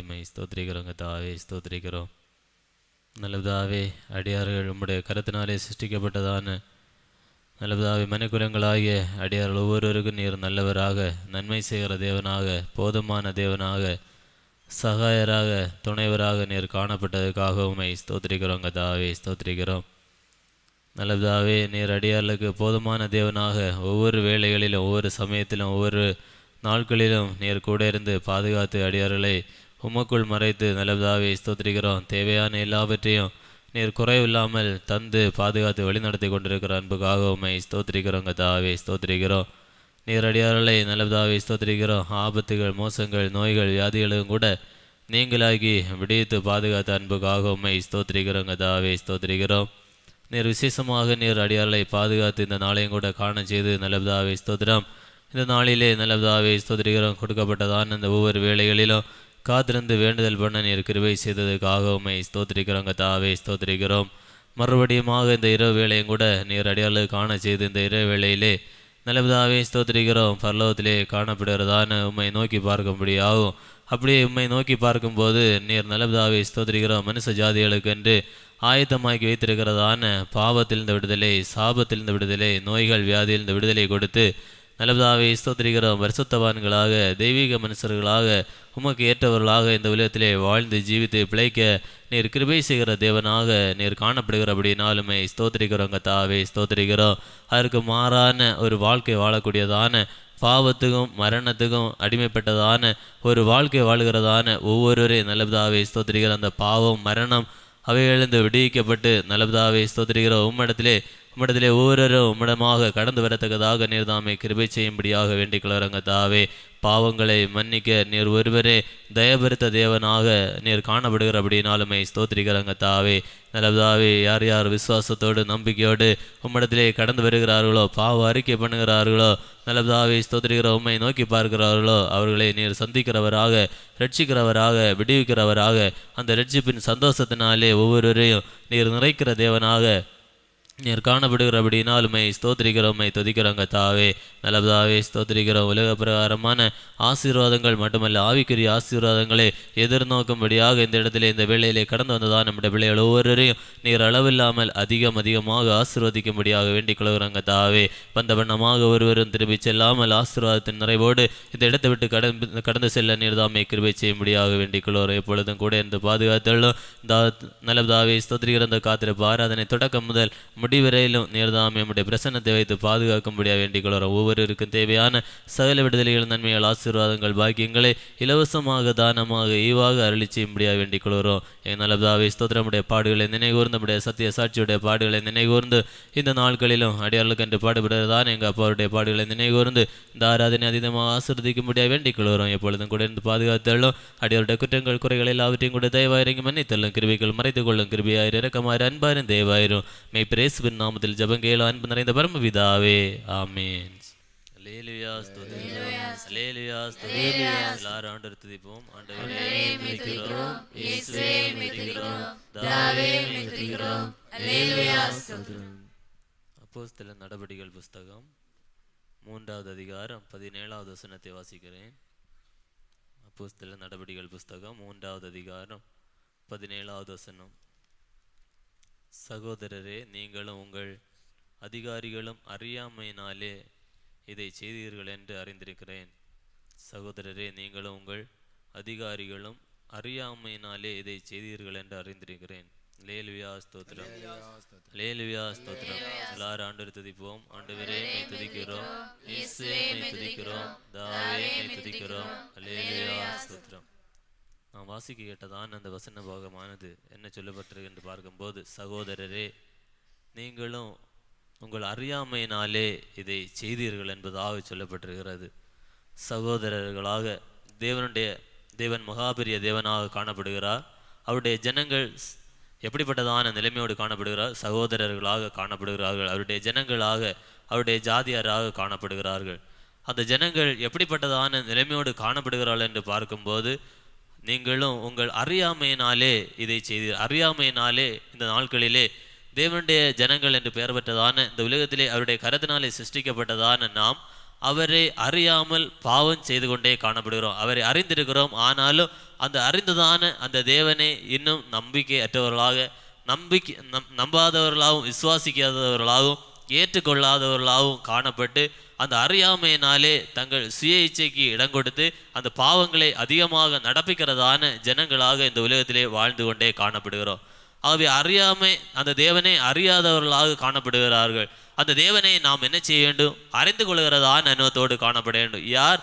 இமை ஸ்தோத்திரிக்கிறோங்க தாவே ஸ்தோத்திரிக்கிறோம். நல்லதாவே அடியார்கள் உம்முடைய கருத்தினாலே சிருஷ்டிக்கப்பட்டதான நல்லதாவே மனுக்குலங்களாகிய அடியார்கள் ஒவ்வொருவருக்கும் நீர் நல்லவராக நன்மை செய்கிற தேவனாக போதுமான தேவனாக சகாயராக துணைவராக நீர் காணப்பட்டதுக்காக உமை ஸ்தோத்திரிக்கிறோங்க தாவே ஸ்தோத்திரிக்கிறோம். நல்லதாவே நீர் அடியார்களுக்கு போதுமான தேவனாக ஒவ்வொரு வேலைகளிலும் ஒவ்வொரு சமயத்திலும் ஒவ்வொரு நாட்களிலும் நீர் கூட இருந்து பாதுகாத்து அடியார்களை உமக்குள் மறைத்து நல்லதாவே ஸ்தோத்திரிக்கிறோம். தேவையான எல்லாவற்றையும் நீர் குறைவில்லாமல் தந்து பாதுகாத்து வழிநடத்தி கொண்டிருக்கிற அன்புக்காக உம்மை ஸ்தோத்திரிக்கிறோம் தாவே ஸ்தோத்திரிக்கிறோம். நீர் அடியாரலை நல்லதாவே ஸ்தோத்திரிக்கிறோம். ஆபத்துகள் மோசங்கள் நோய்கள் வியாதிகளும் கூட நீங்களாகி விடித்து பாதுகாத்த அன்புக்காக உம்மை ஸ்தோத்திரிக்கிறோம் தாவே ஸ்தோத்திரிக்கிறோம். நீர் விசேஷமாக நீர் அடியாரலை பாதுகாத்து இந்த நாளையும் கூட காண செய்து நல்லதாவே ஸ்தோத்திரம். இந்த நாளிலே நல்லதாவே ஸ்தோத்திரிக்கிறோம். கொடுக்கப்பட்டதான் இந்த ஒவ்வொரு வேலைகளிலும் காத்திருந்து வேண்டுதல் பண்ண நீர் கிருபை செய்ததுக்காக உம்மை ஸ்தோத்திரிக்கிறோங்க தாவே ஸ்தோத்திரிக்கிறோம். மறுபடியுமாக இந்த இரவு வேளையும் கூட நீர் அடையாளம் காண செய்து இந்த இரவு வேளையிலே நல்லபதாவே ஸ்தோத்திரிக்கிறோம் பரலோகத்திலே காணப்படுகிறதான உம்மை நோக்கி பார்க்கும்படியாகும் அப்படியே உம்மை நோக்கி பார்க்கும்போது நீர் நல்லபதாவே ஸ்தோத்திரிக்கிறோம் மனுஷ ஜாதிகளுக்கென்று ஆயத்தமாக்கி வைத்திருக்கிறதான பாவத்திலிருந்த விடுதலை சாபத்திலிருந்த விடுதலை நோய்கள் வியாதியிலிருந்து விடுதலை கொடுத்து நல்லபதாவே ஸ்தோத்திரிக்கிறோம். வருஷத்தவான்களாக தெய்வீக மனுஷர்களாக உமக்கு ஏற்றவர்களாக இந்த உலகத்திலே வாழ்ந்து ஜீவித்து பிழைக்க நீர் கிருபை செய்கிற தேவனாக நீர் காணப்படுகிறபடினாலுமே ஸ்தோத்திரிக்கிறோங்க தாவே ஸ்தோத்திரிக்கிறோம். அதற்கு மாறான ஒரு வாழ்க்கை வாழக்கூடியதான பாவத்துக்கும் மரணத்துக்கும் அடிமைப்பட்டதான ஒரு வாழ்க்கை வாழ்கிறதான ஒவ்வொருவரையும் நல்லபதாவே ஸ்தோத்திரிக்கிற அந்த பாவம் மரணம் அவைகளிலிருந்து விடுவிக்கப்பட்டு நல்லபதாவே ஸ்தோத்திரிக்கிற உம்மிடத்திலே உம்மிடத்திலே ஒவ்வொருவரும் உம்மிடமாக கடந்து வரத்தக்கதாக நீர் தாமே கிருபை செய்யும்படியாக வேண்டிக் கொள்கிறங்க தாவே. பாவங்களை மன்னிக்க நீர் ஒருவரே தயபெருத்த தேவனாக நீர் காணப்படுகிறபடினாலுமே ஸ்தோத்திரிக்கிறங்க தாவே. நல்லதாவே யார் யார் விசுவாசத்தோடு நம்பிக்கையோடு உம்மிடத்திலே கடந்து வருகிறார்களோ பாவ அறிக்கை பண்ணுகிறார்களோ நல்லதாவே ஸ்தோத்திரிக்கிற உண்மை நோக்கி பார்க்கிறார்களோ அவர்களை நீர் சந்திக்கிறவராக ரட்சிக்கிறவராக விடுவிக்கிறவராக அந்த ரட்சிப்பின் சந்தோஷத்தினாலே ஒவ்வொருவரையும் நீர் நிறைக்கிற தேவனாக நீர் காணப்படுகிறபடினாலுமே ஸ்தோத்திரிக்கிறோமை துதிக்கிறோங்க தாவே. நல்லதாவே ஸ்தோத்திரிக்கிறோம். உலக பிரகாரமான ஆசீர்வாதங்கள் மட்டுமல்ல ஆவிக்குரிய ஆசீர்வாதங்களை எதிர்நோக்கும்படியாக இந்த இடத்துல இந்த வேளையிலே கடந்து வந்ததான் நம்முடைய பிள்ளைகள் ஒவ்வொருவரையும் நீர் அளவில்லாமல் அதிகம் அதிகமாக ஆசீர்வதிக்கும்படியாக வேண்டிக் கொள்கிறோங்க தாவே. பந்த வண்ணமாக ஒருவரும் திரும்பி செல்லாமல் ஆசீர்வாதத்தின் நிறைவோடு இந்த இடத்தை விட்டு கடந்து கடந்து செல்ல நீர் தாமே கிருபை செய்யும்படியாக வேண்டிக் கொள்கிறோம். எப்பொழுதும் கூட இருந்து பாதுகாத்தலும் தா நல்லதாவே ஸ்தோத்திரிகிற அந்த காத்திருப்பு ஆராதனை தொடக்கம் முதல் முடிவரையிலும் நீர்தாமே. நம்முடைய பிரசன்னத்தை வைத்து பாதுகாக்கும்படியாக வேண்டிக் கொள்கிறோம் ஒவ்வொருவருக்கும் தேவையான சகல விடுதலைகள் நன்மைகள் ஆசீர்வாதங்கள் பாக்கியங்களை இலவசமாக தானமாக ஈவாக அருளி செய்யும்படியாக வேண்டிக் கொள்கிறோம் என் நல்லதாவே ஸ்தோத்திரமுடைய பாடுகளை நினைகூர்ந்து நம்முடைய சத்திய சாட்சியுடைய பாடுகளை நினைகூர்ந்து இந்த நாட்களிலும் அடியார்களுக்கு என்று பாடுபடுவதுதான் எங்கள் அப்பாவுடைய பாடுகளை நினைகூர்ந்து இந்த ஆராதனை அதிகமாக ஆசிர்வதிக்கும்படியாக வேண்டிக் கொள்கிறோம் எப்பொழுதும் கூட இருந்து பாதுகாத்தள்ளும் அடியாருடைய குற்றங்கள் குறைகள் எல்லாவற்றையும் கூட தயவாயிரங்கி மன்னித்தள்ளும் கிருபிகள் மறைத்துக் கொள்ளும் கிருபியாயிரம் இறக்கமாறு அன்பாரும் தேவாயிரும். மெய் பிரேசுவின் நாமத்தில் ஜபங்கேலோ அன்பு நிறைந்த பரமபிதாவே ஆமீன். ஆண்டவர் துதிப்போம். புஸ்தகம் மூன்றாவது அதிகாரம் பதினேழாவது வசனத்தை வாசிக்கிறேன். அப்போஸ்தல நடபடிகள் புஸ்தகம் மூன்றாவது அதிகாரம் பதினேழாவது வசனம். சகோதரரே நீங்களும் உங்கள் அதிகாரிகளும் அறியாமையினாலே இதை செய்தீர்கள் என்று அறிந்திருக்கிறேன். சகோதரரே நீங்களும் உங்கள் அதிகாரிகளும் அறியாமையினாலே இதை செய்தீர்கள் என்று அறிந்திருக்கிறேன். லேலுவியா ஸ்தோத்திரம். லேலுவியா ஸ்தோத்திரம். எல்லாரும் ஆண்டு துதிப்போம். ஆண்டவரே மை துதிக்கிறோம். இயேசுவே மை துதிக்கிறோம். தாவே துதிக்கிறோம். லேலுவியா ஸ்தோத்திரம். நாம் வாசிக்க கேட்டதான் அந்த வசன பாகமானது. என்ன சொல்லப்பட்டிருக்கு என்று பார்க்கும்போது சகோதரரே நீங்களும் உங்கள் அறியாமையினாலே இதை செய்தீர்கள் என்பதாக சொல்லப்பட்டிருக்கிறது. சகோதரர்களாக தேவனுடைய தேவன் மகாபெரிய தேவனாக காணப்படுகிறார். அவருடைய ஜனங்கள் ஸ்- எப்படிப்பட்டதான நிலைமையோடு காணப்படுகிறார்? சகோதரர்களாக காணப்படுகிறார்கள். அவருடைய ஜனங்களாக அவருடைய ஜாதியாராக காணப்படுகிறார்கள். அந்த ஜனங்கள் எப்படிப்பட்டதான நிலைமையோடு காணப்படுகிறார்கள் என்று பார்க்கும்போது நீங்களும் உங்கள் அறியாமையினாலே இதை செய்து அறியாமையினாலே இந்த நாட்களிலே தேவனுடைய ஜனங்கள் என்று பெயர் பெற்றதான இந்த உலகத்திலே அவருடைய கரத்தினாலே சிருஷ்டிக்கப்பட்டதான நாம் அவரை அறியாமல் பாவம் செய்து கொண்டே காணப்படுகிறோம். அவரை அறிந்திருக்கிறோம். ஆனாலும் அந்த அறிந்ததான அந்த தேவனை இன்னும் நம்பிக்கையற்றவர்களாக நம்பிக்கை நம் நம்பாதவர்களாகவும் விசுவாசிக்காதவர்களாகவும் ஏற்றுக்கொள்ளாதவர்களாகவும் காணப்பட்டு அந்த அறியாமையினாலே தங்கள் சுய இச்சைக்கு இடம் கொடுத்து அந்த பாவங்களை அதிகமாக நடப்பிக்கிறதான ஜனங்களாக இந்த உலகத்திலே வாழ்ந்து கொண்டே காணப்படுகிறோம். ஆகவே அறியாமை அந்த தேவனை அறியாதவர்களாக காணப்படுகிறார்கள். அந்த தேவனை நாம் என்ன செய்ய வேண்டும்? அறிந்து கொள்கிறதான அனுபவத்தோடு காணப்பட வேண்டும். யார்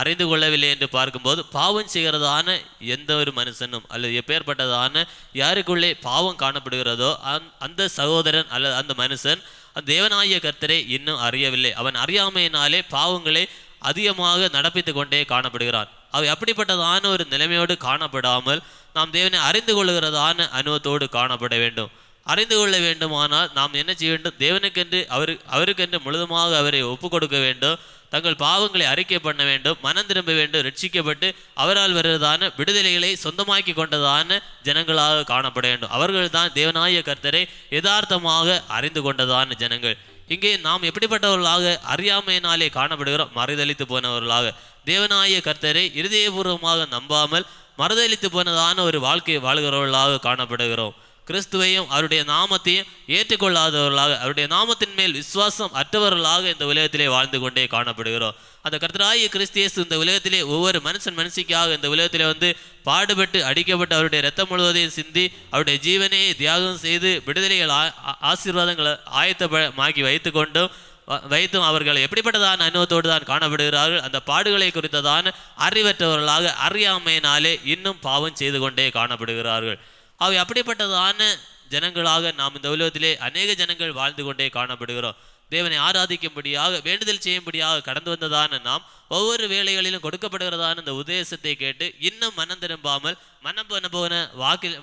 அறிந்து கொள்ளவில்லை என்று பார்க்கும்போது பாவம் செய்கிறதான எந்த ஒரு மனுஷனும் அல்லது எப்பேற்பட்டதான யாருக்குள்ளே பாவம் காணப்படுகிறதோ அந் அந்த சகோதரன் அல்லது அந்த மனுஷன் தேவனாய கர்த்தரை இன்னும் அறியவில்லை. அவன் அறியாமையினாலே பாவங்களை அதிகமாக நடப்பித்து கொண்டே காணப்படுகிறான். அவை அப்படிப்பட்டதான ஒரு நிலைமையோடு காணப்படாமல் நாம் தேவனை அறிந்து கொள்கிறதான அனுபவத்தோடு காணப்பட வேண்டும். அறிந்து கொள்ள வேண்டுமானால் நாம் என்ன செய்ய வேண்டும்? தேவனுக்கென்று அவரு அவருக்கென்று முழுதுமாக அவரை ஒப்பு கொடுக்க வேண்டும். தங்கள் பாவங்களை அறிக்கை பண்ண வேண்டும். மனம் திரும்ப வேண்டும். ரட்சிக்கப்பட்டு அவரால் வருவதான விடுதலைகளை சொந்தமாக்கி கொண்டதான ஜனங்களாக காணப்பட வேண்டும். அவர்கள்தான் தேவநாய கர்த்தரை யதார்த்தமாக அறிந்து கொண்டதான ஜனங்கள். இங்கே நாம் எப்படிப்பட்டவர்களாக அறியாமையினாலே காணப்படுகிறோம்? மறுதளித்து போனவர்களாக. தேவநாய கர்த்தரை இருதயபூர்வமாக நம்பாமல் மறுதளித்து போனதான ஒரு வாழ்க்கையை வாழ்கிறவர்களாக காணப்படுகிறோம். கிறிஸ்துவையும் அவருடைய நாமத்தையும் ஏற்றுக்கொள்ளாதவர்களாக அவருடைய நாமத்தின் மேல் விசுவாசம் அற்றவர்களாக இந்த உலகத்திலே வாழ்ந்து கொண்டே காணப்படுகிறோம். அந்த கர்த்தராய கிறிஸ்தியேசு இந்த உலகத்திலே ஒவ்வொரு மனுஷன் மனுஷிக்காக இந்த உலகத்திலே வந்து பாடுபட்டு அடிக்கப்பட்டு அவருடைய ரத்தம் முழுவதையும் சிந்தி அவருடைய ஜீவனையை தியாகம் செய்து விடுதலைகள் ஆ- ஆசீர்வாதங்களை ஆயத்தமாக்கி வைத்து கொண்டும் வ- வைத்தும் அவர்கள் எப்படிப்பட்டதான அனுபவத்தோடு தான் காணப்படுகிறார்கள் அந்த பாடுகளை குறித்ததான அறிவற்றவர்களாக அறியாமையினாலே இன்னும் பாவம் செய்து கொண்டே காணப்படுகிறார்கள். அவை அப்படிப்பட்டதான ஜனங்களாக நாம் இந்த உலகத்திலே அநேக ஜனங்கள் வாழ்ந்து கொண்டே காணப்படுகிறோம். தேவனை ஆராதிக்கும்படியாக வேண்டுதல் செய்யும்படியாக கடந்து வந்ததான நாம் ஒவ்வொரு வேலைகளிலும் கொடுக்கப்படுகிறதான இந்த உதேசத்தை கேட்டு இன்னும் மனம் திரும்பாமல் மனம் போன போன வாக்கில்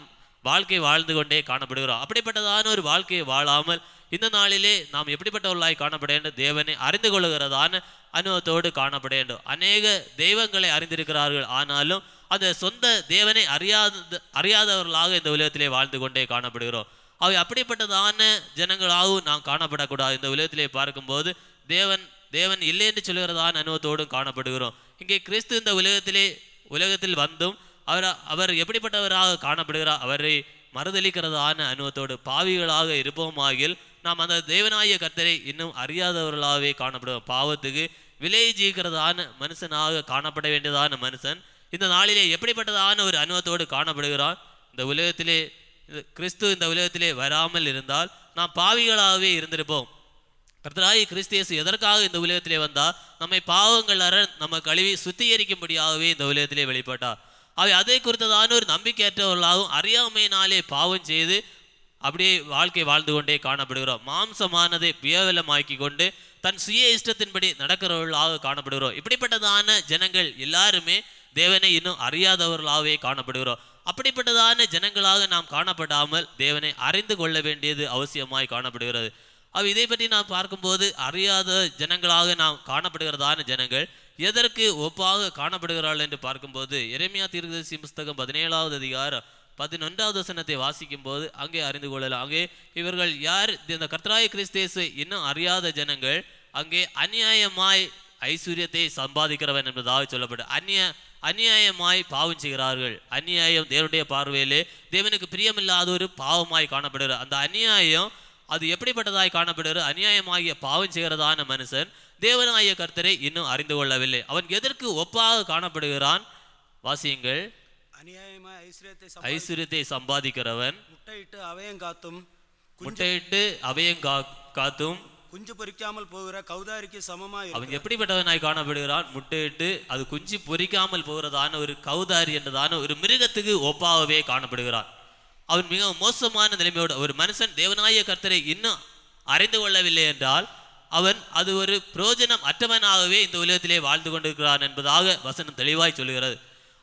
வாழ்க்கை வாழ்ந்து கொண்டே காணப்படுகிறோம். அப்படிப்பட்டதான ஒரு வாழ்க்கையை வாழாமல் இந்த நாளிலே நாம் எப்படிப்பட்டவர்களாய் காணப்பட வேண்டும்? தேவனை அறிந்து கொள்ளுகிறதான அனுபவத்தோடு காணப்பட வேண்டும். அநேக தெய்வங்களை அறிந்திருக்கிறார்கள். ஆனாலும் அந்த சொந்த தேவனை அறியாத அறியாதவர்களாக இந்த உலகத்திலே வாழ்ந்து கொண்டே காணப்படுகிறோம். அவை அப்படிப்பட்டதான ஜனங்களாகவும் நாம் காணப்படக்கூடாது. இந்த உலகத்திலே பார்க்கும்போது தேவன் தேவன் இல்லை என்று சொல்கிறதான அனுபவத்தோடும் காணப்படுகிறோம். இங்கே கிறிஸ்து இந்த உலகத்திலே உலகத்தில் வந்தும் அவர் அவர் எப்படிப்பட்டவராக காணப்படுகிறார் அவரை மறுதளிக்கிறதான அனுபவத்தோடு பாவிகளாக இருப்போமாகில் நாம் அந்த தேவனாய கர்த்தரை இன்னும் அறியாதவர்களாகவே காணப்படுவோம். பாவத்துக்கு விலை ஜீக்கிறதான மனுஷனாக காணப்பட வேண்டியதான மனுஷன் இந்த நாளிலே எப்படிப்பட்டதான ஒரு அனுபவத்தோடு காணப்படுகிறான் இந்த உலகத்திலே கிறிஸ்து இந்த உலகத்திலே வராமல் இருந்தால் நாம் பாவிகளாகவே இருந்திருப்போம். கர்த்தராகி கிறிஸ்தியசு எதற்காக இந்த உலகத்திலே வந்தா நம்மை பாவங்கள் அற நம்ம கழுவி சுத்திகரிக்கும்படியாகவே இந்த உலகத்திலே வெளிப்பட்டார். அவை அதை குறித்ததான ஒரு நம்பிக்கையற்றவர்களாகவும் அறியாமையினாலே பாவம் செய்து அப்படியே வாழ்க்கை வாழ்ந்து கொண்டே காணப்படுகிறோம். மாம்சமானதை பியவலமாக்கி கொண்டு தன் சுய இஷ்டத்தின்படி நடக்கிறவர்களாக காணப்படுகிறோம். இப்படிப்பட்டதான ஜனங்கள் எல்லாருமே தேவனை இன்னும் அறியாதவர்களாகவே காணப்படுகிறோம். அப்படிப்பட்டதான ஜனங்களாக நாம் காணப்படாமல் தேவனை அறிந்து கொள்ள வேண்டியது அவசியமாய் காணப்படுகிறது. அவ் இதை பற்றி நாம் பார்க்கும்போது அறியாத ஜனங்களாக நாம் காணப்படுகிறதான ஜனங்கள் எதற்கு ஒப்பாக காணப்படுகிறார்கள் என்று பார்க்கும்போது எரேமியா தீர்க்கதரிசி புஸ்தகம் பதினேழாவது அதிகாரம் பதினொன்றாவது வசனத்தை வாசிக்கும் போது அங்கே அறிந்து கொள்ளலாம். அங்கே இவர்கள் யார்? இந்த கர்த்தராய கிறிஸ்தேசு இன்னும் அறியாத ஜனங்கள் அங்கே அநியாயமாய் ஐஸ்வர்யத்தை சம்பாதிக்கிறவன் என்பதாக சொல்லப்படும் அந்நிய அநியாயமாய் பாவம் செய்கிறார்கள். அநியாயம் தேவனுடைய பார்வையிலே தேவனுக்கு பிரியமில்லாத ஒரு பாவமாய் காணப்படுகிறது. அந்த அநியாயம் அது எப்படிப்பட்டதாய் காணப்படுகிறது? அநியாயமாகிய பாவம் செய்கிறதான மனுஷன் தேவனாகிய கர்த்தரை இன்னும் அறிந்து கொள்ளவில்லை. அவன் எதற்கு ஒப்பாக காணப்படுகிறான்? வாசியுங்கள். அநியாயமாய் ஐஸ்வர்யத்தை சம்பா- ஐஸ்வர்யத்தை சம்பாதிக்கிறவன் முட்டையிட்டு அவயம் காத்தும் முட்டையிட்டு அவையும் காத்தும் குஞ்சு பொறிக்காமல் போகிற கௌதாரிக்கு சமமாய் அவன் எப்படிப்பட்டவனாய் காணப்படுகிறான்? முட்டையிட்டு அது குஞ்சு பொறிக்காமல் போகிறதான ஒரு கௌதாரி என்றதான ஒரு மிருகத்துக்கு ஒப்பாகவே காணப்படுகிறான். அவன் மிக மோசமான நிலைமையோடு ஒரு மனுஷன் தேவநாய கர்த்தரை இன்னும் அறிந்து கொள்ளவில்லை என்றால் அவன் அது ஒரு பிரயோஜனம் அற்றவனாகவே இந்த உலகத்திலே வாழ்ந்து கொண்டிருக்கிறான் என்பதாக வசனம் தெளிவாய் சொல்கிறது.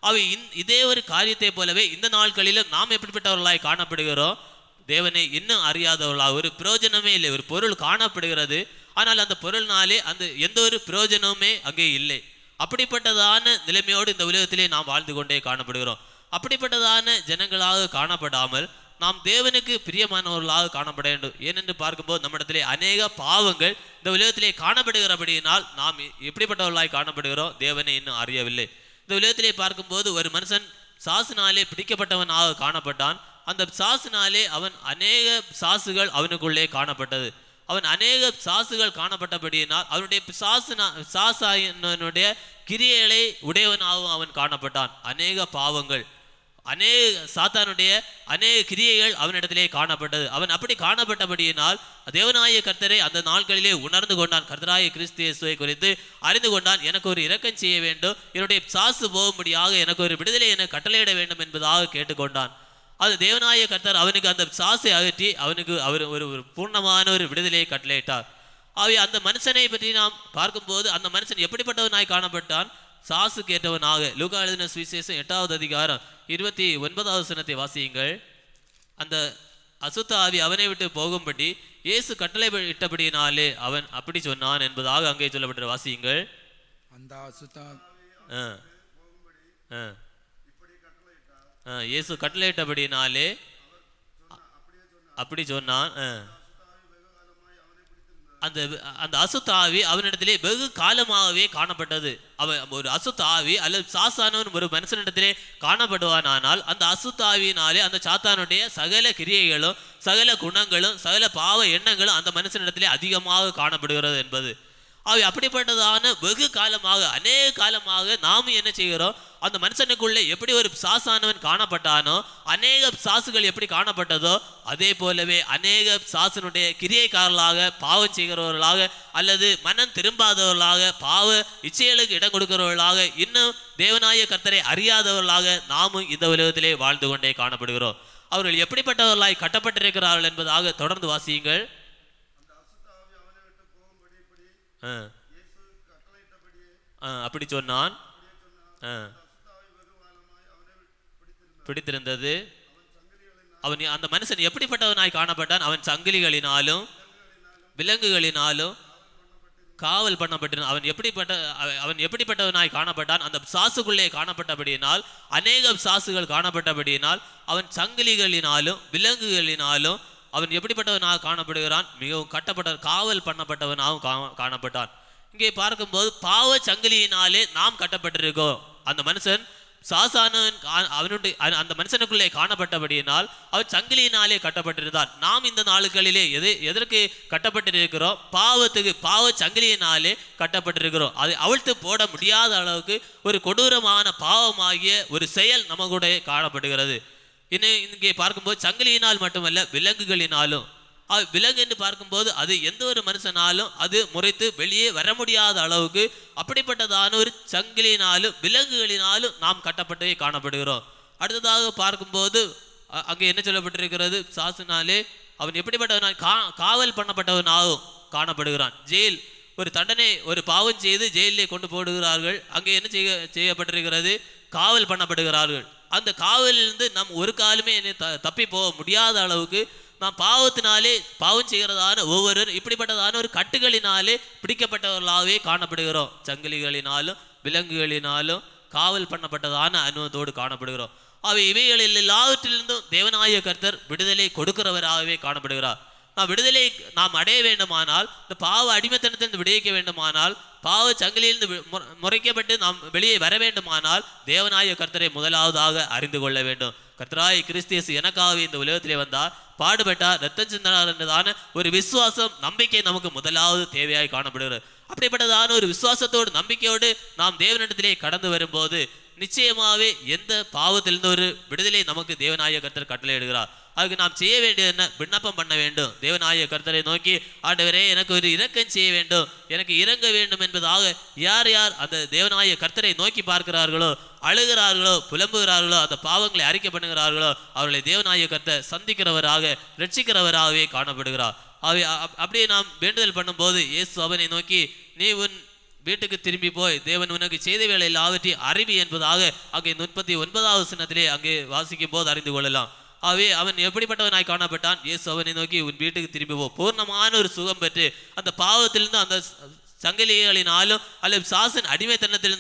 அவை இந் இதே ஒரு காரியத்தை போலவே இந்த நாட்களிலும் நாம் எப்படிப்பட்டவர்களாய் காணப்படுகிறோம்? தேவனை இன்னும் அறியாதவர்களாக ஒரு பிரயோஜனமே இல்லை ஒரு பொருள் காணப்படுகிறது. ஆனால் அந்த பொருள்னாலே அந்த எந்த ஒரு பிரயோஜனமுமே அங்கே இல்லை. அப்படிப்பட்டதான நிலைமையோடு இந்த உலகத்திலே நாம் வாழ்ந்து கொண்டே காணப்படுகிறோம். அப்படிப்பட்டதான ஜனங்களாக காணப்படாமல் நாம் தேவனுக்கு பிரியமானவர்களாக காணப்பட வேண்டும். ஏனென்று பார்க்கும்போது நம்மிடத்திலே அநேக பாவங்கள் இந்த உலகத்திலே காணப்படுகிறபடியினால் நாம் எப்படிப்பட்டவர்களாய் காணப்படுகிறோம்? தேவனை இன்னும் அறியவில்லை. இந்த உலகத்திலே பார்க்கும்போது ஒரு மனுஷன் சாசினாலே பிடிக்கப்பட்டவனாக காணப்பட்டான். அந்த சாசினாலே அவன் அநேக சாசுகள் அவனுக்குள்ளே காணப்பட்டது. அவன் அநேக சாசுகள் காணப்பட்டபடியினால் அவனுடைய சாசுனா சாசாயனுடைய கிரியைகளை உடையவனாகவும் அவன் காணப்பட்டான். அநேக பாவங்கள் அநேக சாத்தானுடைய அநேக கிரியைகள் அவனிடத்திலே காணப்பட்டது. அவன் அப்படி காணப்பட்டபடியினால் தேவநாய கர்த்தரை அந்த நாட்களிலே உணர்ந்து கொண்டான். கர்த்தராய கிறிஸ்து குறித்து அறிந்து கொண்டான். எனக்கு ஒரு இரக்கம் செய்ய வேண்டும். என்னுடைய சாசு போகும்படியாக எனக்கு ஒரு விடுதலை என கட்டளையிட வேண்டும் என்பதாக கேட்டுக்கொண்டான். அது தேவனாய கர்த்தர் அவனுக்கு அந்த சாசை அகற்றி அவனுக்கு அவர் ஒரு ஒரு பூர்ணமான ஒரு விடுதலையை கட்டளையிட்டார். ஆகவே அந்த மனுஷனை பற்றி நாம் பார்க்கும்போது அந்த மனுஷன் எப்படிப்பட்டவனாய் காணப்பட்டான்? சாசு கேட்டவனாக லூகா எழுதின சுவிசேஷம் எட்டாவது அதிகாரம் இருபத்தி ஒன்பதாவது சனத்தை வாசியுங்கள். அந்த அசுத்த ஆவி அவனை விட்டு போகும்படி இயேசு கட்டளை இட்டபடியினாலே அவன் அப்படி சொன்னான் என்பதாக அங்கே சொல்லப்பட்ட வாசியுங்கள். அந்த அசுத்தா ஆ. ஆ. இயேசு கட்டளையிட்டபடினாலே அப்படி சொன்னான். அந்த அந்த அசுத்தாவி அவனிடத்திலே வெகு காலமாகவே காணப்பட்டது. அவன் ஒரு அசுத்தாவி அல்லது சாசானவன் ஒரு மனுஷனிடத்திலே காணப்படுவானானால் அந்த அசுத்தாவினாலே அந்த சாத்தானுடைய சகல கிரியைகளும் சகல குணங்களும் சகல பாவ எண்ணங்களும் அந்த மனுஷனிடத்திலே அதிகமாக காணப்படுகிறது என்பது. அவை அப்படிப்பட்டதான வெகு காலமாக அநேக காலமாக நாமும் என்ன செய்கிறோம்? அந்த மனுஷனுக்குள்ளே எப்படி ஒரு சாசானவன் காணப்பட்டானோ அநேக சாசுகள் எப்படி காணப்பட்டதோ அதே போலவே அநேக சாசனுடைய கிரியைக்காரர்களாக பாவம் செய்கிறவர்களாக அல்லது மனம் திரும்பாதவர்களாக பாவ இச்சைகளுக்கு இடம் கொடுக்கிறவர்களாக இன்னும் தேவநாய கர்த்தரை அறியாதவர்களாக நாமும் இந்த உலகத்திலே வாழ்ந்து கொண்டே காணப்படுகிறோம். அவர்கள் எப்படிப்பட்டவர்களாய் கட்டப்பட்டிருக்கிறார்கள் என்பதாக தொடர்ந்து வாசியுங்கள் ஆ. ஆ, அப்படி சொன்னான். ஆ. பிடித்திருந்தது. அவன் அந்த மனுஷன் எப்படிப்பட்டவனாய் காணப்பட்டான்? அவன் சங்கிலிகளினாலும் விலங்குகளினாலும் காவல் பண்ணப்பட்டிருந்தான். அவன் எப்படிப்பட்ட அவன் எப்படிப்பட்டவனாய் காணப்பட்டான்? அந்த சாசுக்குள்ளே காணப்பட்டபடியினால் அநேக சாசுகள் காணப்பட்டபடியினால் அவன் சங்கிலிகளினாலும் விலங்குகளினாலும் அவன் எப்படிப்பட்டவனாக காணப்படுகிறான்? மிகவும் கட்டப்பட்ட காவல் பண்ணப்பட்டவனாகவும் கா- காணப்பட்டான். இங்கே பார்க்கும்போது பாவ சங்கிலியினாலே நாம் கட்டப்பட்டிருக்கோம். அந்த மனுஷன் சாசானவன் கா- அவனுடைய அந்த மனுஷனுக்குள்ளே காணப்பட்டபடியினால் அவன் சங்கிலியினாலே கட்டப்பட்டிருந்தான். நாம் இந்த நாளுகளிலே எது எதற்கு கட்டப்பட்டிருக்கிறோம்? பாவத்துக்கு பாவ சங்கிலியினாலே கட்டப்பட்டிருக்கிறோம். அதை அவிழ்த்து போட முடியாத அளவுக்கு ஒரு கொடூரமான பாவமாகிய ஒரு செயல் நம்ம கூட காணப்படுகிறது. இன்னும் இங்கே பார்க்கும்போது சங்கிலியினால் மட்டுமல்ல விலங்குகளினாலும். விலங்கு என்று பார்க்கும்போது அது எந்த ஒரு மனுஷனாலும் அது முறைத்து வெளியே வர முடியாத அளவுக்கு அப்படிப்பட்டதான ஒரு சங்கிலினாலும் விலங்குகளினாலும் நாம் கட்டப்பட்டே காணப்படுகிறோம். அடுத்ததாக பார்க்கும்போது அங்கே என்ன சொல்லப்பட்டிருக்கிறது? சாசுனாலே அவன் எப்படிப்பட்டவனால் கா காவல் பண்ணப்பட்டவனாகவும் காணப்படுகிறான். ஜெயில் ஒரு தண்டனை ஒரு பாவம் செய்து ஜெயிலே கொண்டு போடுகிறார்கள். அங்கே என்ன செய்ய செய்யப்பட்டிருக்கிறது? காவல் பண்ணப்படுகிறார்கள். அந்த காவலிலிருந்து நம் ஒரு காலுமே என்னை த தப்பி போக முடியாத அளவுக்கு நாம் பாவத்தினாலே பாவம் செய்கிறதான ஒவ்வொருவர் இப்படிப்பட்டதான ஒரு கட்டுகளினாலே பிடிக்கப்பட்டவர்களாகவே காணப்படுகிறோம். சங்கிலிகளினாலும் விலங்குகளினாலும் காவல் பண்ணப்பட்டதான அனுபவத்தோடு காணப்படுகிறோம். அவை இவைகளில் எல்லாவற்றிலிருந்தும் தேவநாயக கர்த்தர் விடுதலை கொடுக்கிறவராகவே காணப்படுகிறார். நாம் விடுதலை நாம் அடைய வேண்டுமானால் இந்த பாவ அடிமைத்தனத்திலிருந்து விடுவிக்க வேண்டுமானால் பாவ சங்கிலியிலிருந்து முறைக்கப்பட்டு நாம் வெளியே வர வேண்டுமானால் தேவனாய கர்த்தரை முதலாவதாக அறிந்து கொள்ள வேண்டும். கர்த்தராய் கிறிஸ்தியஸ் எனக்காகவே இந்த உலகத்திலே வந்தார். பாடுபட்டார். ரத்தம் சிந்தனார் என்றதான ஒரு விசுவாசம் நம்பிக்கை நமக்கு முதலாவது தேவையாய் காணப்படுகிறது. அப்படிப்பட்டதான ஒரு விசுவாசத்தோடு நம்பிக்கையோடு நாம் தேவனிடத்திலே கடந்து வரும்போது நிச்சயமாகவே எந்த பாவத்திலிருந்து ஒரு விடுதலை நமக்கு தேவனாய கர்த்தர் கட்டளையிடுகிறார் அதுக்கு நாம் செய்ய வேண்டியது என்ன? விண்ணப்பம் பண்ண வேண்டும். தேவநாயக கர்த்தரை நோக்கி ஆண்டவரே எனக்கு ஒரு இறக்கம் செய்ய வேண்டும். எனக்கு இறங்க வேண்டும் என்பதாக யார் யார் அந்த தேவநாயக கர்த்தரை நோக்கி பார்க்கிறார்களோ அழுகிறார்களோ புலம்புகிறார்களோ அந்த பாவங்களை அறிக்கை பண்ணுகிறார்களோ அவர்களை தேவநாயக கர்த்தர் சந்திக்கிறவராக ரட்சிக்கிறவராகவே காணப்படுகிறார். அவை அப்- அப்படியே நாம் வேண்டுதல் பண்ணும்போது இயேசு அவனை நோக்கி நீ உன் வீட்டுக்கு திரும்பி போய் தேவன் உனக்கு செய்த வேலை எல்லாவற்றையும் அறிவி என்பதாக அங்கே முப்பத்தி ஒன்பதாவது சின்னத்திலே அங்கே வாசிக்கும் போது அறிந்து கொள்ளலாம். ஆகவே அவன் எப்படிப்பட்டவனாய் காணப்பட்டான்? இயேசு அவனை நோக்கி உன் வீட்டுக்கு திரும்பி போ. பூர்ணமான ஒரு சுகம் பெற்று அந்த பாவத்திலிருந்து அந்த சங்கிலிகளினாலும் அல்லது சாசன் அடிமைத்தனத்தில்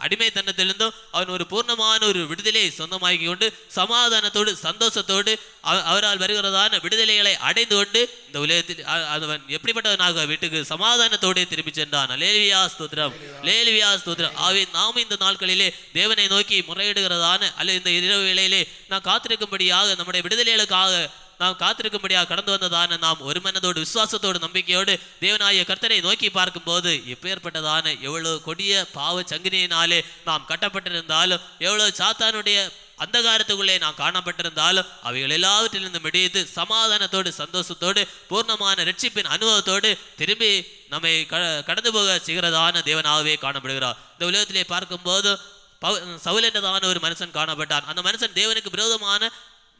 அடிமைத்தனத்திலிருந்தும் அவன் ஒரு பூர்ணமான ஒரு விடுதலையை சொந்தமாக்கி கொண்டு சமாதானத்தோடு சந்தோஷத்தோடு அவ- அவரால் வருகிறதான விடுதலைகளை அடைந்து கொண்டு இந்த உலகத்தில் அவன் எப்படிப்பட்டவனாக வீட்டுக்கு சமாதானத்தோடு திரும்பி சென்றான். லேலியா ஸ்தோத்திரம். லேலியா ஸ்தோத்திரம். ஆகவே நாம் இந்த நாட்களிலே தேவனை நோக்கி முறையிடுகிறதான அல்லது இந்த இரவு வேளையிலே நான் காத்திருக்கும்படியாக நம்முடைய விடுதலைகளுக்காக நாம் காத்திருக்கும்படியாக கடந்து வந்ததான நாம் ஒரு மனதோடு விசுவாசத்தோடு நம்பிக்கையோடு தேவனாய கர்த்தரை நோக்கி பார்க்கும்போது எப்பேற்பட்டதான எவ்வளவு கொடிய பாவ சங்கினியினாலே நாம் கட்டப்பட்டிருந்தாலும் எவ்வளவு சாத்தானுடைய அந்தகாரத்துக்குள்ளே நாம் காணப்பட்டிருந்தாலும் அவைகள் எல்லாவற்றிலிருந்து விடித்து சமாதானத்தோடு சந்தோஷத்தோடு பூர்ணமான ரட்சிப்பின் அனுபவத்தோடு திரும்பி நம்மை கடந்து போக சிகரதான தேவனாகவே காணப்படுகிறார். இந்த உலகத்திலே பார்க்கும்போது பவு- சவுல் என்றதான ஒரு மனுஷன் காணப்பட்டான். அந்த மனுஷன் தேவனுக்கு விரோதமான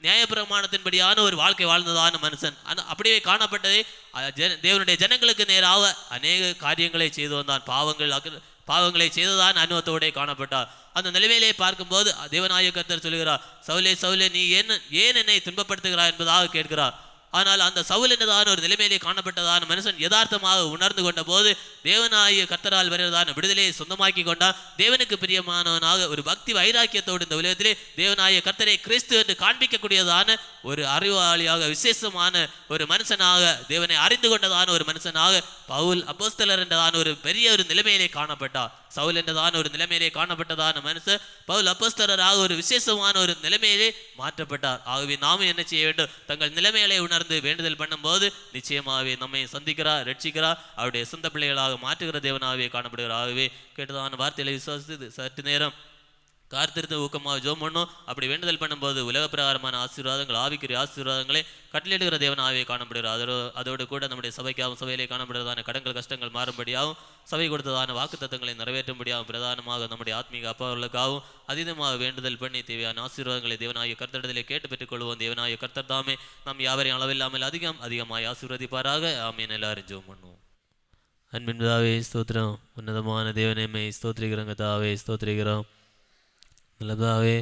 நியாயப்பிரமாணத்தின்படியான ஒரு வாழ்க்கை வாழ்ந்ததான மனுஷன். அப்படியே காணப்பட்டதே தேவனுடைய ஜனங்களுக்கு நேராக அநேக காரியங்களை செய்து வந்தான் பாவங்கள் பாவங்களை செய்ததான் அனுபவத்தோடே காணப்பட்டார். அந்த நிலைமையிலே பார்க்கும்போது தேவநாயகத்தர் சொல்கிறார் சவுலே சவுலே நீ என்ன ஏன் என்னை துன்பப்படுத்துகிறாய் என்பதாக கேட்கிறார். ஆனால் அந்த சவுல் என்னதான ஒரு நிலைமையிலே காணப்பட்டதான மனுஷன் யதார்த்தமாக உணர்ந்து கொண்ட போது தேவனாகிய கர்த்தரால் வருவதான விடுதலையை சொந்தமாக்கி கொண்டான். தேவனுக்கு பிரியமானவனாக ஒரு பக்தி வைராக்கியத்தோடு இந்த உலகத்திலே தேவனாகிய கர்த்தரை கிறிஸ்து என்று காண்பிக்கக்கூடியதான ஒரு அறிவாளியாக விசேஷமான ஒரு மனுஷனாக தேவனை அறிந்து கொண்டதான ஒரு மனுஷனாக பவுல் அப்போஸ்தலர் என்றதான ஒரு பெரிய ஒரு நிலைமையிலே காணப்பட்டார். சவுல் என்றதான ஒரு நிலைமையிலே காணப்பட்டதான மனுஷன் பவுல் அப்பஸ்தரராக ஒரு விசேஷமான ஒரு நிலைமையிலே மாற்றப்பட்டார். ஆகவே நாமும் என்ன செய்ய வேண்டும்? தங்கள் நிலைமைகளை உணர்ந்து வேண்டுதல் பண்ணும்போது நிச்சயமாகவே நம்மை சந்திக்கிறார் ரட்சிக்கிறார். அவருடைய சொந்த பிள்ளைகளாக மாற்றுகிற தேவனாகவே காணப்படுகிறார். ஆகவே கேட்டதான வார்த்தைகளை விசுவாசித்து சற்று நேரம் கார்த்திருத்த ஊக்கமாக ஜோம் பண்ணும். அப்படி வேண்டுதல் பண்ணும்போது உலக பிரகாரமான ஆசீர்வாதங்கள் ஆவிக்குரிய ஆசீர்வாதங்களை கட்டளிடுகிற தேவன் ஆவியை காணப்படுகிறார். அதோ அதோடு கூட நம்முடைய சபைக்காகவும் சபையிலே காணப்படுறதான கடன்கள் கஷ்டங்கள் மாறும்படியாகவும் சபை கொடுத்ததான வாக்குத்தத்தங்களை நிறைவேற்றும்படியாகவும் பிரதானமாக நம்முடைய ஆத்மீக அப்பாவர்களுக்காகவும் அதீதமாக வேண்டுதல் பண்ணி தேவையான ஆசீர்வாதங்களை தேவனாகிய கர்த்தடத்திலே கேட்டு பெற்றுக்கொள்வோம். தேவனாகிய கர்த்தர் தாமே நம் யாவரையும் அளவில்லாமல் அதிகம் அதிகமாய் ஆசீர்வதிப்பாராக. ஆமீன். எல்லாரும் ஜோம் பண்ணுவோம். அன்பின் தாவே ஸ்தோத்திரம். உன்னதமான தேவனேமை ஸ்தோத்திரிக்கிறோங்க தாவே ஸ்தோத்திரிக்கிறோம். நல்லதாவே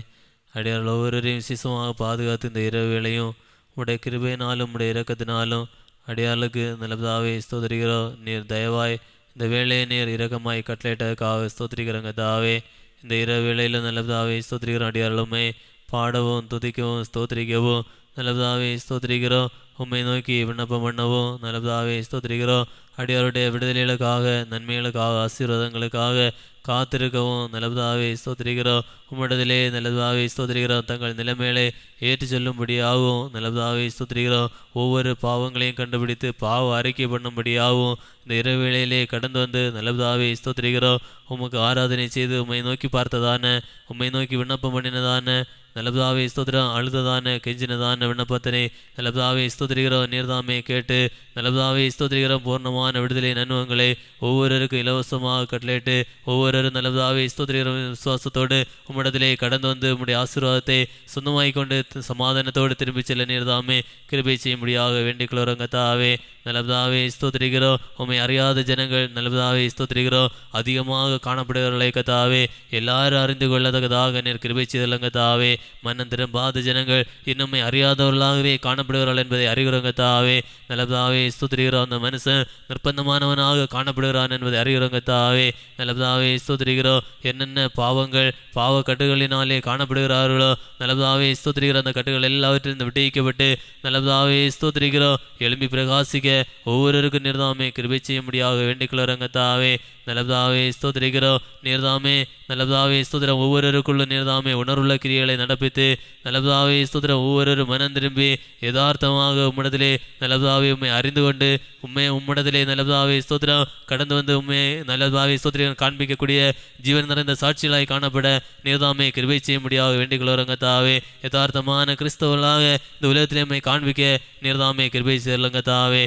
அடியார்கள் ஒவ்வொருவரையும் விசேஷமாக பாதுகாத்து இந்த இரவு வேளையும் உடைய கிருபையினாலும் உடைய இறக்கத்தினாலும் அடியார்களுக்கு நல்லதாவே ஸ்தோதரிகிறோம் நீர் தயவாய் இந்த வேலையை நீர் இரக்கமாய் கட்டளையிட்டதுக்காக ஸ்தோத்திரிக்கிறோங்க தாவே இந்த இரவு வேளையில் நல்லதாவே ஸ்தோத்திரிக்கிறோம் அடியார்களுமே பாடவும் துதிக்கவும் ஸ்தோத்திரிக்கவும் நல்லபதாவே ஸ்தோத்திரிக்கிறோம் உம்மை நோக்கி விண்ணப்பம் பண்ணவும் நல்லபதாவே ஸ்தோத்திரிக்கிறோம் அடியாருடைய விடுதலைகளுக்காக நன்மைகளுக்காக ஆசீர்வாதங்களுக்காக காத்திருக்கவும் நல்லபதாவே ஸ்தோத்திரிக்கிறோம் உம்மிடத்திலே நல்லபதாவே ஸ்தோத்திரிக்கிறோம் தங்கள் நிலைமையிலே ஏற்றி சொல்லும்படியாகவும் நல்லபதாவே ஸ்தோத்திரிக்கிறோம் ஒவ்வொரு பாவங்களையும் கண்டுபிடித்து பாவ அறிக்கை பண்ணும்படியாகவும் இந்த இரவேளையிலே கடந்து வந்து நல்லபதாவே ஸ்தோத்திரிக்கிறோம் உமக்கு ஆராதனை செய்து உம்மை நோக்கி பார்த்ததான உம்மை நோக்கி விண்ணப்பம் பண்ணினதான நல்லதாவே ஸ்தோத்திரம் அழுததான கெஞ்சினதான விண்ணப்பத்தினை நல்லதாவே ஸ்தோத்திரிகிறோம் நீர்தாமே கேட்டு நல்லதாவே ஸ்தோத்திரிகிறோம் பூர்ணமான விடுதலை நன்மங்களை ஒவ்வொருவருக்கும் இலவசமாக கட்டளையிட்டு ஒவ்வொருவரும் நல்லதாவே ஸ்தோத்திரிகிறோம் விசுவாசத்தோடு உம்மிடத்திலே கடந்து வந்து உம்முடைய ஆசீர்வாதத்தை சொந்தமாய் கொண்டு சமாதானத்தோடு திரும்பி செல்ல நீர்தாமே கிருபை செய்யும்படியாக வேண்டிக் கொள்கிறோம் கத்தாவே நல்லதாவே ஸ்தோத்திரிக்கிறோம் உம்மை அறியாத ஜனங்கள் நல்லதாவே ஸ்தோத்திரிகிறோம் அதிகமாக காணப்படுகிறவர்களை கத்தாவே எல்லாரும் அறிந்து கொள்ளத்தக்கதாக நீர் கிருபை செய்தலங்க தாவே மன்னன் திரும்பாத ஜனங்கள் இன்னுமே அறியாதவர்களாகவே காணப்படுகிறார்கள் என்பதை அறிகிறவங்க தாவே. நல்லதாவே ஸ்தோத்திரிக்கிறோம் அந்த மனுஷன் நிர்பந்தமானவனாக காணப்படுகிறான் என்பதை அறிகிறவங்க தாவே. நல்லதாவே ஸ்தோத்திரிக்கிறோம். என்னென்ன பாவங்கள் பாவ கட்டுகளினாலே காணப்படுகிறார்களோ நல்லதாவே ஸ்தோத்திரிக்கிற அந்த கட்டுகள் எல்லாவற்றிலிருந்து விட்டுவிக்கப்பட்டு நல்லதாவே ஸ்தோத்திரிக்கிறோம். எழும்பி பிரகாசிக்க ஒவ்வொருவருக்கும் நிர்தாமே கிருபை செய்ய வேண்டிக் வேண்டிக்கொள்ளுறங்க தாவே. நல்லதாவே ஸ்தோத்திரிக்கிறோம். நீர்தாமே நல்லதாவே ஸ்தோத்திரம். ஒவ்வொருவருக்குள்ள நீர்தாமே உணர்வுள்ள கிரியைகளை நடப்பித்து நல்லதாவே ஸ்தோத்திரம். ஒவ்வொருவரும் மனம் திரும்பி யதார்த்தமாக உம்மிடத்திலே நல்லதாவே உண்மை அறிந்து கொண்டு உண்மை உம்மிடத்திலே நல்லதாவே ஸ்தோத்திரம். கடந்து வந்து உண்மை நல்லதாவே ஸ்தோத்திரம் காண்பிக்கக்கூடிய ஜீவன் நிறைந்த சாட்சிகளாய் காணப்பட நீர்தாமே கிருபை செய்ய முடியாத வேண்டிக் தாவே யதார்த்தமான கிறிஸ்தவர்களாக இந்த உலகத்திலே உண்மை காண்பிக்க நீர்தாமே கிருபை செய்யலங்கத்தாவே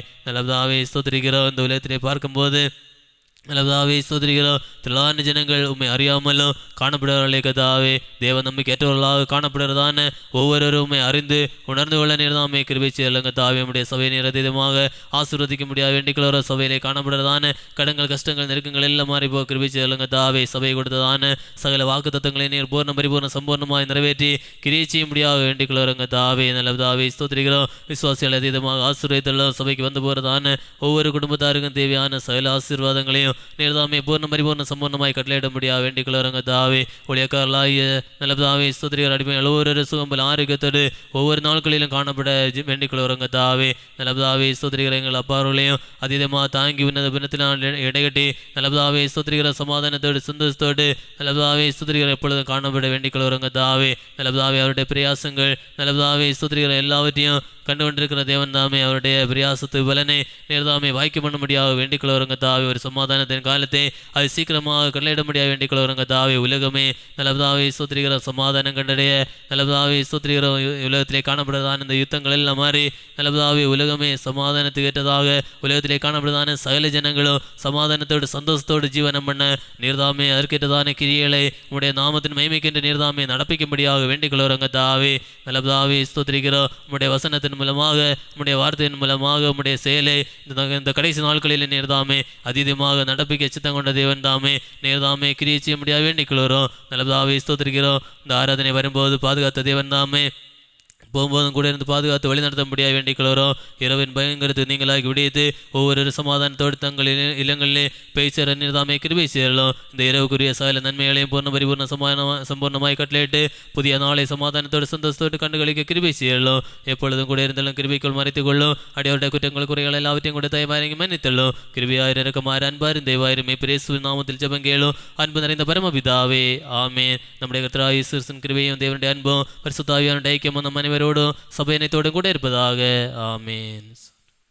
தாவே ஸ்தோத்திரிக்கிறோம். இந்த உலகத்திலே பார்க்கும்போது நல்லதாவே ஸ்தோத்திரிக்கிறோம் திரளான ஜனங்கள் உண்மை அறியாமலும் காணப்படுகிறார்களே கதாவே தேவன் நம்பிக்கை ஏற்றவர்களாக காணப்படுகிறதான ஒவ்வொருவரும் உண்மை அறிந்து உணர்ந்து கொள்ள நேர்தாமே கிருபை செய்யலங்க தாவே உடைய சபை நேரதீதமாக ஆசீர்வதிக்க முடியாது வேண்டிக்கொள்ள சபையிலே காணப்படுறதான கடங்கள் கஷ்டங்கள் நெருக்கங்கள் எல்லாம் மாறி போ கிருபை செய்யலங்க தாவே சபை கொடுத்ததான சகல வாக்கு தத்துவங்களை நீர் பூர்ண பரிபூர்ண சம்பூர்ணமாக நிறைவேற்றி கிரியை செய்ய முடியாது நல்ல தாவே நல்லதாவே ஸ்தோத்திரிக்கிறோம் விசுவாசிகள் அதீதமாக ஆசீர்வதித்தெல்லாம் சபைக்கு வந்து போகிறதான ஒவ்வொரு குடும்பத்தாருக்கும் தேவையான சகல ஆசீர்வாதங்களையும் நீர்தாமே பூர்ணம் பரிபூர்ண சம்பூர்ணமாய் முடியா வேண்டிக் கொள்ளுறங்க தாவே ஒளியக்காரலாய நல்ல தாவே ஸ்தோத்திரிகர் அடிமை எழுவொரு சுகம்பல் ஆரோக்கியத்தோடு ஒவ்வொரு நாட்களிலும் காணப்பட ஜெ- வேண்டிக் கொள்ளுறங்க தாவே நல்ல தாவே எங்கள் அப்பாரோலையும் அதீதமாக தாங்கி உன்னத பின்னத்தினால் இடைகட்டி நல்லதாவே ஸ்தோத்திரிகிற சமாதானத்தோடு சந்தோஷத்தோடு நல்லதாவே ஸ்தோத்திரிகிற எப்பொழுதும் காணப்பட வேண்டிக் கொள்கிறவங்க தாவே நல்லதாவே அவருடைய பிரயாசங்கள் நல்லதாவே ஸ்தோத்திரிகிற எல்லாவற்றையும் கண்டு கொண்டிருக்கிற தேவன் தாமே அவருடைய பிரியாசத்து பலனை நேர்தாமே வாய்க்கு பண்ண முடியாத வேண்டிக் கொள்வருங்க தாவே. ஒரு சமாதானத்தின் காலத்தை அது சீக்கிரமாக கட்டளையிட முடியாது வேண்டிக் கொள்வருங்க தாவே. உலகமே நல்லதாவே ஸ்தோத்திரிகிற சமாதானம் கண்டடைய நல்லதாவே ஸ்தோத்திரிகிற உலகத்திலே காணப்படுறதான இந்த யுத்தங்கள் எல்லாம் மாறி நல்லதாவே உலகமே சமாதானத்துக்கு ஏற்றதாக உலகத்திலே காணப்படுறதான சகல ஜனங்களும் சமாதானத்தோடு சந்தோஷத்தோடு ஜீவனம் பண்ண நீர்தாமே அதற்கேற்றதான கிரியலை உடைய நாமத்தின் மகிமைக்கென்று நீர்தாமே நடப்பிக்கும்படியாக வேண்டிக் கொள்வருங்க தாவே. நல்லதாவே ஸ்தோத்திரிக்கிறோம். உடைய வசனத்தின் மூலமாக உம்முடைய வார்த்தையின் மூலமாக உம்முடைய செயலை இந்த இந்த கடைசி நாட்களில் நேர்தாமே அதீதமாக நடப்பிக்க சித்தம் கொண்ட தேவன் தாமே நேர்தாமே கிரியை செய்ய முடியாது வேண்டிக் கொள்கிறோம். நல்லதாவே இந்த ஆராதனை வரும்போது பாதுகாத்த தேவன் தாமே. போகும்போதும் கூட இருந்து பாதுகாத்து வழிநடத்த முடியாது வேண்டிக் கொள்கிறோம் இரவின் பயங்கரத்து நீங்களாகி விடியத்து ஒவ்வொரு சமாதானத்தோடு தங்கள் இல- இல்லங்களிலே பேய் சேர நிர்தாமே கிருபை சேரலாம் இந்த இரவுக்குரிய சகல நன்மைகளையும் பூர்ண பரிபூர்ண சமாதானமாய் சம்பூர்ணமாய் கட்டளையிட்டு புதிய நாளை சமாதானத்தோடு சந்தோஷத்தோடு கண்டுகளிக்க கிருபை செய்யலாம் எப்பொழுதும் கூட இருந்தாலும் கிருபைக்குள் மறைத்துக் கொள்ளும் அடியோட குற்றங்கள் குறைகள் எல்லாவற்றையும் கூட தயமாறங்கி மன்னித்தள்ளும் கிருபியாயிரம் இறக்கமாறு அன்பாரும் தெய்வாயிரமே பிரேசு நாமத்தில் ஜெபம் கேளும் அன்பு நிறைந்த பரமபிதாவே ஆமென் நம்முடைய கர்த்தராகிய இயேசுவின் கிருபையும் தேவனுடைய அன்பும் பரிசுத்தாவியான ஐக்கியமும் நம் அனைவரோடும் சபையினத்தோடும் கூட இருப்பதாக. ஆமென்.